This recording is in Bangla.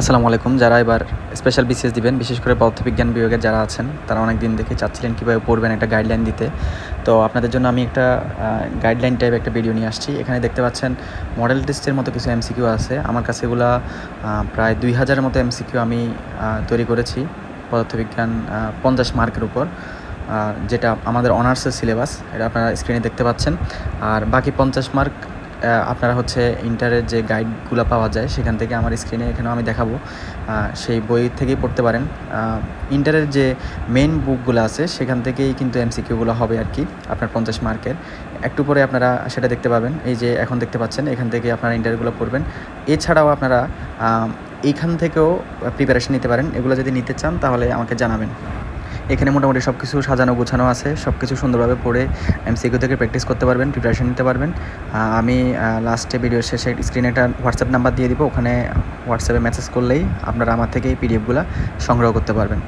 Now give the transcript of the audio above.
আসসালামু আলাইকুম। যারা এবার স্পেশাল বিসিএস দিবেন, বিশেষ করে পদার্থবিজ্ঞান বিভাগের যারা আছেন, তারা অনেক দিন দেখে চাচ্ছিলেন কীভাবে পড়বেন একটা গাইডলাইন দিতে। তো আপনাদের জন্য আমি একটা গাইডলাইন টাইপ একটা ভিডিও নিয়ে আসছি। এখানে দেখতে পাচ্ছেন মডেল টেস্টের মতো কিছু এমসিকিউ আছে। আমার কাছে এগুলা প্রায় দুই হাজারের মতো এমসিকিউ আমি তৈরি করেছি পদার্থবিজ্ঞান পঞ্চাশ মার্কের উপর। যেটা আমাদের অনার্সের সিলেবাস এটা আপনারা স্ক্রিনে দেখতে পাচ্ছেন। আর বাকি পঞ্চাশ মার্ক আপনারা হচ্ছে ইন্টারের যে গাইডগুলো পাওয়া যায়, সেখান থেকে আমার স্ক্রিনে এখানেও আমি দেখাবো। সেই বই থেকেই পড়তে পারেন। ইন্টারের যে মেন বুকগুলো আছে, সেখান থেকেই কিন্তু এমসিকিউগুলো হবে আর কি, আপনার পঞ্চাশ মার্কের। একটু পরে আপনারা সেটা দেখতে পাবেন। এই যে এখন দেখতে পাচ্ছেন, এখান থেকে আপনারা ইন্টারগুলো পড়বেন। এছাড়াও আপনারা এইখান থেকেও প্রিপারেশন নিতে পারেন। এগুলো যদি নিতে চান, তাহলে আমাকে জানাবেন। এখানে মোটামুটি সব কিছু সাজানো গোছানো আছে সব কিছু সুন্দরভাবে পড়ে এমসিকিউ থেকে প্র্যাকটিস করতে পারবেন প্রিপারেশন নিতে পারবেন। আমি লাস্টে ভিডিও শেষে স্ক্রিনে একটা হোয়াটসঅ্যাপ নাম্বার দিয়ে দিব, ওখানে হোয়াটসঅ্যাপে মেসেজ করলেই আপনারা আমার থেকে এই পিডিএফগুলো সংগ্রহ করতে পারবেন।